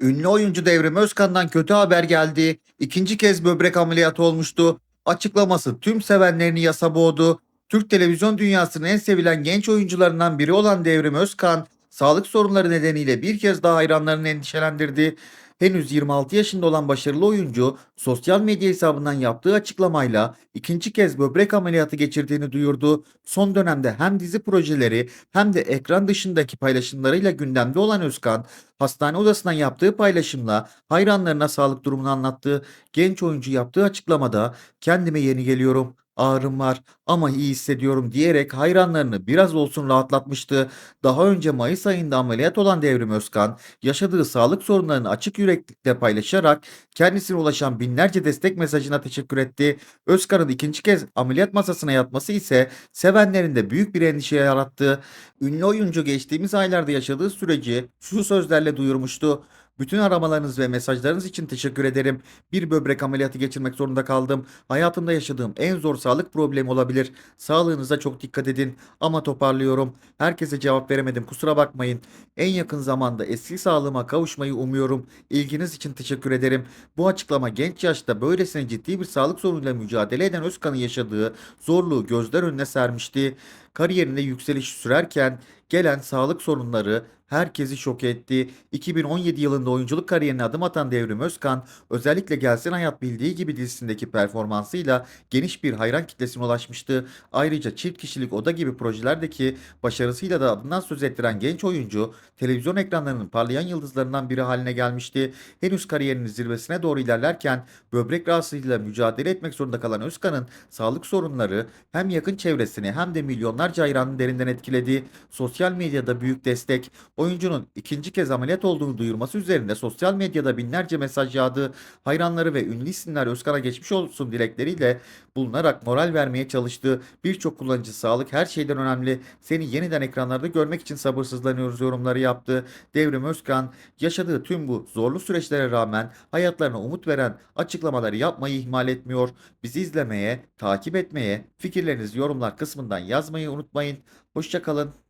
Ünlü oyuncu Devrim Özkan'dan kötü haber geldi. İkinci kez böbrek ameliyatı olmuştu. Açıklaması tüm sevenlerini yasa boğdu. Türk televizyon dünyasının en sevilen genç oyuncularından biri olan Devrim Özkan, sağlık sorunları nedeniyle bir kez daha hayranlarını endişelendirdi. Henüz 26 yaşında olan başarılı oyuncu sosyal medya hesabından yaptığı açıklamayla ikinci kez böbrek ameliyatı geçirdiğini duyurdu. Son dönemde hem dizi projeleri hem de ekran dışındaki paylaşımlarıyla gündemde olan Özkan, hastane odasından yaptığı paylaşımla hayranlarına sağlık durumunu anlattı. Genç oyuncu yaptığı açıklamada kendime yeni geliyorum, ağrım var ama iyi hissediyorum diyerek hayranlarını biraz olsun rahatlatmıştı. Daha önce Mayıs ayında ameliyat olan Devrim Özkan, yaşadığı sağlık sorunlarını açık yüreklilikle paylaşarak kendisine ulaşan binlerce destek mesajına teşekkür etti. Özkan'ın ikinci kez ameliyat masasına yatması ise sevenlerinde büyük bir endişe yarattı. Ünlü oyuncu geçtiğimiz aylarda yaşadığı süreci şu sözlerle duyurmuştu. Bütün aramalarınız ve mesajlarınız için teşekkür ederim. Bir böbrek ameliyatı geçirmek zorunda kaldım. Hayatımda yaşadığım en zor sağlık problemi olabilir. Sağlığınıza çok dikkat edin. Ama toparlıyorum. Herkese cevap veremedim. Kusura bakmayın. En yakın zamanda eski sağlığıma kavuşmayı umuyorum. İlginiz için teşekkür ederim. Bu açıklama genç yaşta böylesine ciddi bir sağlık sorunuyla mücadele eden Özkan'ın yaşadığı zorluğu gözler önüne sermişti. Kariyerinde yükseliş sürerken gelen sağlık sorunları herkesi şok etti. 2017 yılında oyunculuk kariyerine adım atan Devrim Özkan, özellikle Gelsin Hayat Bildiği Gibi dizisindeki performansıyla geniş bir hayran kitlesine ulaşmıştı. Ayrıca çift kişilik oda gibi projelerdeki başarısıyla da adından söz ettiren genç oyuncu, televizyon ekranlarının parlayan yıldızlarından biri haline gelmişti. Henüz kariyerinin zirvesine doğru ilerlerken böbrek rahatsızlığıyla mücadele etmek zorunda kalan Özkan'ın sağlık sorunları hem yakın çevresini hem de milyonlarca hayranını derinden etkiledi. Sosyal medyada büyük destek, oyuncunun ikinci kez ameliyat olduğunu duyurması üzerinde sosyal medyada binlerce mesaj yağdı. Hayranları ve ünlü isimler Özkan'a geçmiş olsun dilekleriyle bulunarak moral vermeye çalıştı. Birçok kullanıcı sağlık her şeyden önemli. Seni yeniden ekranlarda görmek için sabırsızlanıyoruz yorumları yaptı. Devrim Özkan yaşadığı tüm bu zorlu süreçlere rağmen hayatlarına umut veren açıklamaları yapmayı ihmal etmiyor. Bizi izlemeye, takip etmeye, fikirlerinizi yorumlar kısmından yazmayı unutmayın. Hoşçakalın.